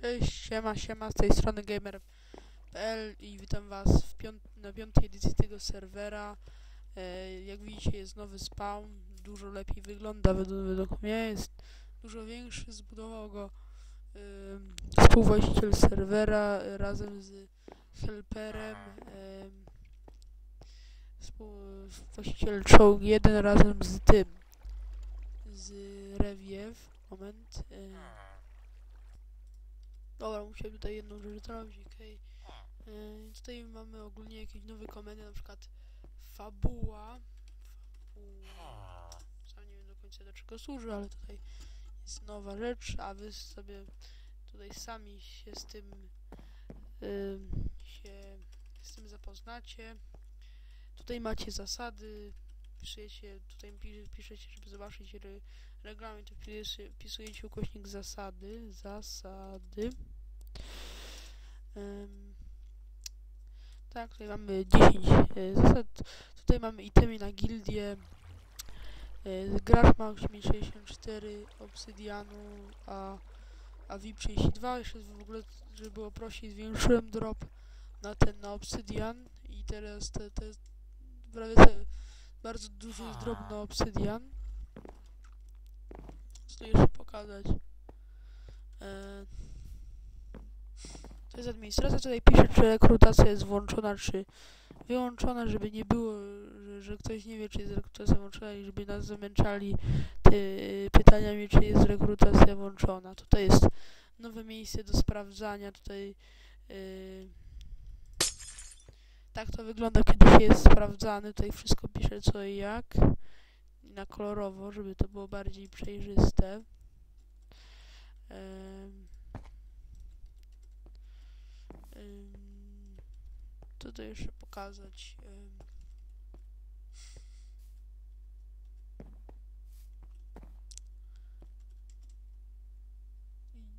Cześć, siema, siema, z tej strony gamer.pl i witam was na piątej edycji tego serwera. E, jak widzicie jest nowy spawn, dużo lepiej wygląda według, według mnie, jest dużo większy, zbudował go ym, współwłaściciel serwera e, razem z helperem, em, współwłaściciel czołg 1 razem z tym, z Rewiew, moment, e, Dobra, musiałem tutaj jedną rzecz zrobić, okej. Yy, tutaj mamy ogólnie jakieś nowe komendy, na przykład fabuła. Fabuła. Sam nie wiem do końca do czego służy, ale tutaj jest nowa rzecz, a wy sobie tutaj sami się z tym yy, się z tym zapoznacie. Tutaj macie zasady, piszecie, tutaj pisze- piszecie, żeby zobaczyć regulamin, to wpisujecie, ukośnik zasady, zasady. Ym, tak, tutaj mamy 10 e, zasad. Tutaj mamy itemy na gildię. E, gracz ma 64 obsydianu, a, a VIP 32. Jeszcze w ogóle, żeby było prościej, zwiększyłem drop na ten, na obsydian i teraz te, te prawie te, bardzo duży drop na obsydian. Co tu jeszcze pokazać? E, to jest administracja, tutaj pisze, czy rekrutacja jest włączona, czy wyłączona, żeby nie było, że, że ktoś nie wie, czy jest rekrutacja włączona i żeby nas zamęczali pytaniami, czy jest rekrutacja włączona. Tutaj jest nowe miejsce do sprawdzania, tutaj yy, tak to wygląda, kiedy się jest sprawdzany, tutaj wszystko pisze co i jak na kolorowo, żeby to było bardziej przejrzyste. Co to jeszcze pokazać?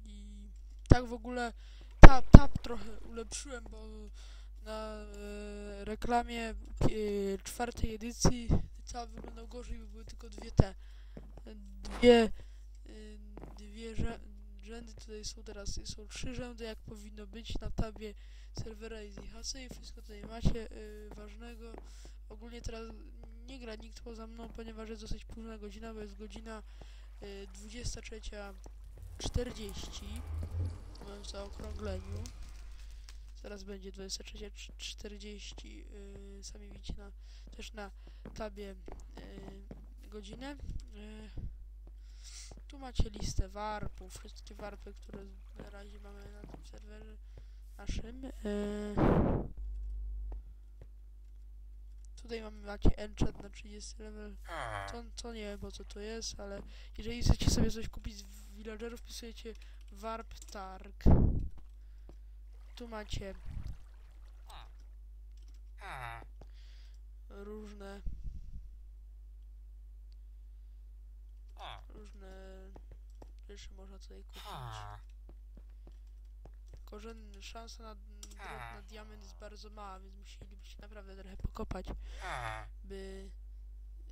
I tak w ogóle tab, tab trochę ulepszyłem, bo na e, reklamie e, czwartej edycji tab wyglądał gorzej, bo były tylko dwie te. Dwie y, dwie rzędy tutaj są teraz są trzy rzędy jak powinno być na tabie serwera EasyHC i wszystko tutaj macie y, ważnego. Ogólnie teraz nie gra nikt poza mną ponieważ jest dosyć późna godzina bo jest godzina y, 23.40 mówiąc w zaokrągleniu. Zaraz będzie 23.40 y, sami widzicie na, też na tabie y, godzinę y, tu macie listę warpów, wszystkie warpy, które na razie mamy na tym serwerze naszym. Yy. Tutaj mamy, macie enchant na 30 level. To, to nie wiem po co to jest, ale jeżeli chcecie sobie coś kupić z villagerów, wpisujecie warp targ. Tu macie różne różne rzeczy można tutaj kupić. N- szansa na na diament jest bardzo mała, więc musielibyście naprawdę trochę pokopać, by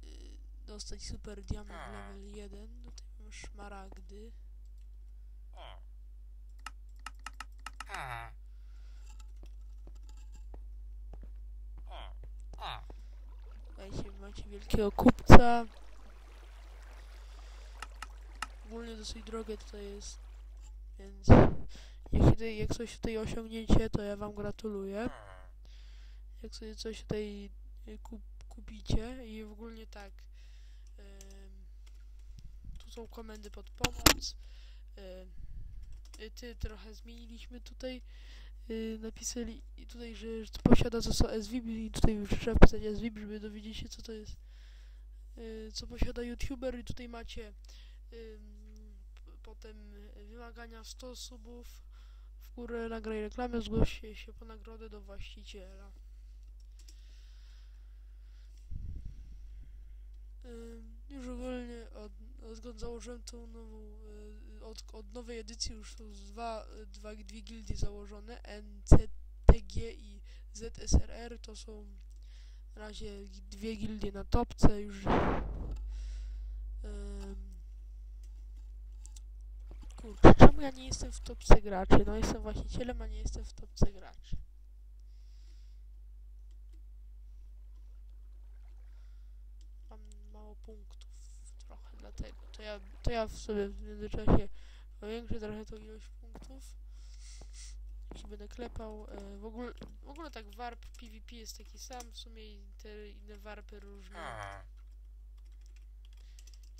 y, dostać super diament level 1. Tutaj mamy szmaragdy. Macie wielkiego kupca. Ogólnie dosyć drogie tutaj jest, więc tutaj, jak coś tutaj osiągniecie, to ja wam gratuluję. Jak sobie coś tutaj y, kup, kupicie i ogólnie tak. ym, tu są komendy pod pomoc. Ym, y, ty trochę zmieniliśmy tutaj. Y, napisali tutaj, że, że posiada co są SVIP i tutaj już trzeba wpisać SVIP, żeby dowiedzieć się co to jest. y, co posiada YouTuber i tutaj macie p- potem y, wymagania 100 subów w górę nagraj reklamę, zgłoś się- po nagrodę do właściciela. Już ogólnie od, odkąd założyłem tą nową, y, od, od nowej edycji już są dwa, dwa, dwie gildie założone, NCTG i ZSRR, to są na razie dwie gildie na topce już. Kurczę, czemu ja nie jestem w topce graczy? No jestem właścicielem, a nie jestem w topce graczy. Mam mało trochę, dlatego. To ja, to ja w sobie w międzyczasie powiększę trochę tą ilość punktów. się będę klepał. E, w, ogóle, w ogóle tak warp PvP jest taki sam, w sumie i te inne warpy różne.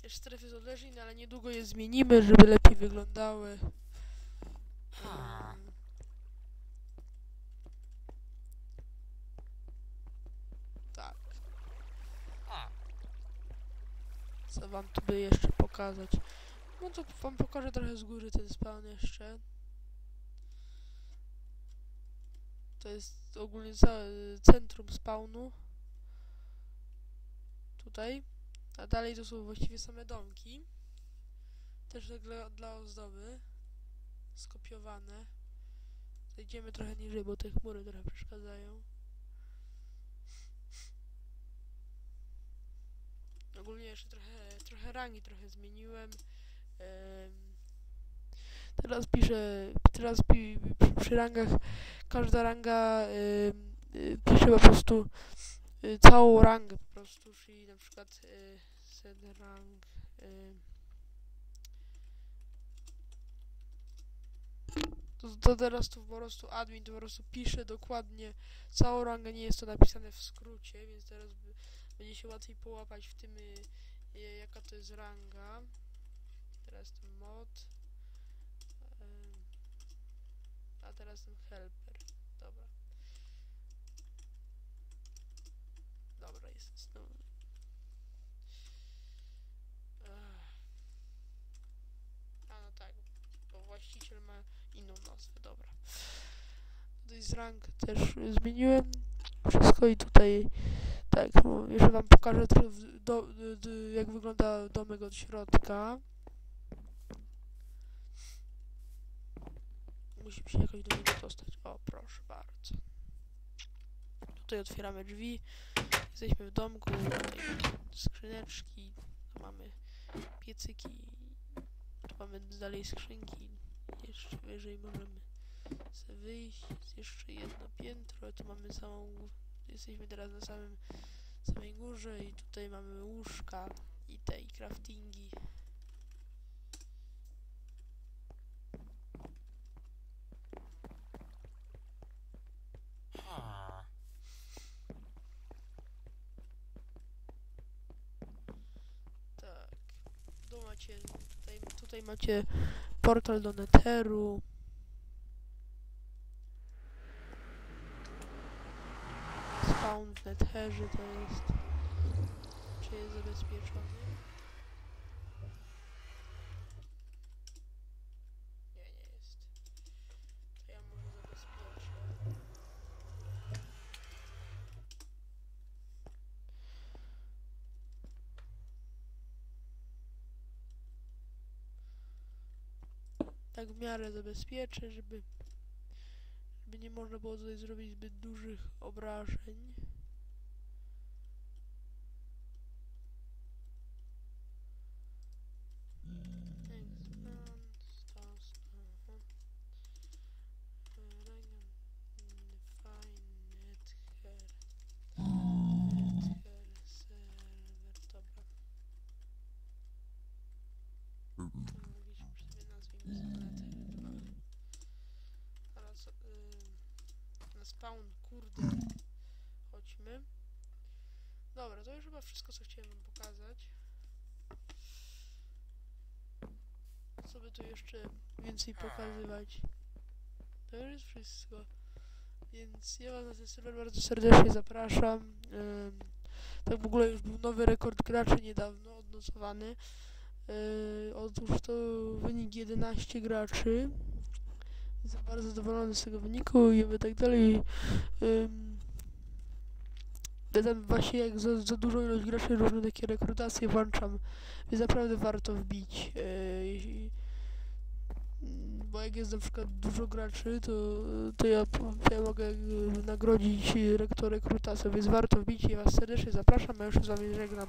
Jeszcze strefy z oderzeń, no ale niedługo je zmienimy, żeby lepiej wyglądały. Em, Tak. Co wam tu by jeszcze pokazać? No to wam pokażę trochę z góry ten spawn jeszcze. To jest ogólnie całe centrum spawnu. Tutaj. A dalej to są właściwie same domki. Też tak dla, dla ozdoby. Skopiowane. Zejdziemy trochę niżej, bo te chmury trochę przeszkadzają. Ogólnie jeszcze trochę, trochę rangi trochę zmieniłem. Em, teraz piszę, teraz pi, przy, rangach, każda ranga pisze po prostu y, całą rangę po prostu, czyli na przykład y, set y, to, to teraz tu po prostu admin to po prostu pisze dokładnie całą rangę, nie jest to napisane w skrócie, więc teraz by, będzie się łatwiej połapać w tym y, y, jaka to jest ranga. Teraz ten mod. A teraz ten helper. Dobra. Dobra, jest znowu. A no tak, bo właściciel ma inną nazwę, dobra. Tutaj z rank też zmieniłem wszystko i tutaj tak, jeszcze wam pokażę trochę w- do, d, jak wygląda domek od środka. Musimy się jakoś do niego dostać. O, proszę bardzo. Tutaj otwieramy drzwi. Jesteśmy w domku. Tutaj skrzyneczki. Tu mamy piecyki. Tu mamy dalej skrzynki. Jeszcze wyżej możemy sobie wyjść. Jest jeszcze jedno piętro. Tu mamy samą... Jesteśmy teraz na samym samej górze i tutaj mamy łóżka i te i craftingi. Tak. Tu macie, tutaj, tutaj macie portal do Netheru. Spawn w Netherze to jest. Czy jest zabezpieczony? Tak w miarę zabezpieczę, żeby żeby nie można było tutaj zrobić zbyt dużych obrażeń. Na spawn, kurde. Chodźmy. Dobra, to już chyba wszystko, co chciałem wam pokazać. Co by tu jeszcze więcej pokazywać? To już jest wszystko. Więc ja was na ten serwer bardzo serdecznie zapraszam. Ym, tak w ogóle już był nowy rekord graczy niedawno odnotowany. Yy, otóż to wynik 11 graczy. Jestem bardzo zadowolony z tego wyniku i tak dalej. Ym, ja tam właśnie jak za, za dużą ilość graczy różne takie rekrutacje włączam, więc naprawdę warto wbić. Yy, bo jak jest na przykład dużo graczy, to, to, ja, to ja mogę nagrodzić rektor rekrutację, więc warto wbić i was serdecznie zapraszam, a już z wami żegnam.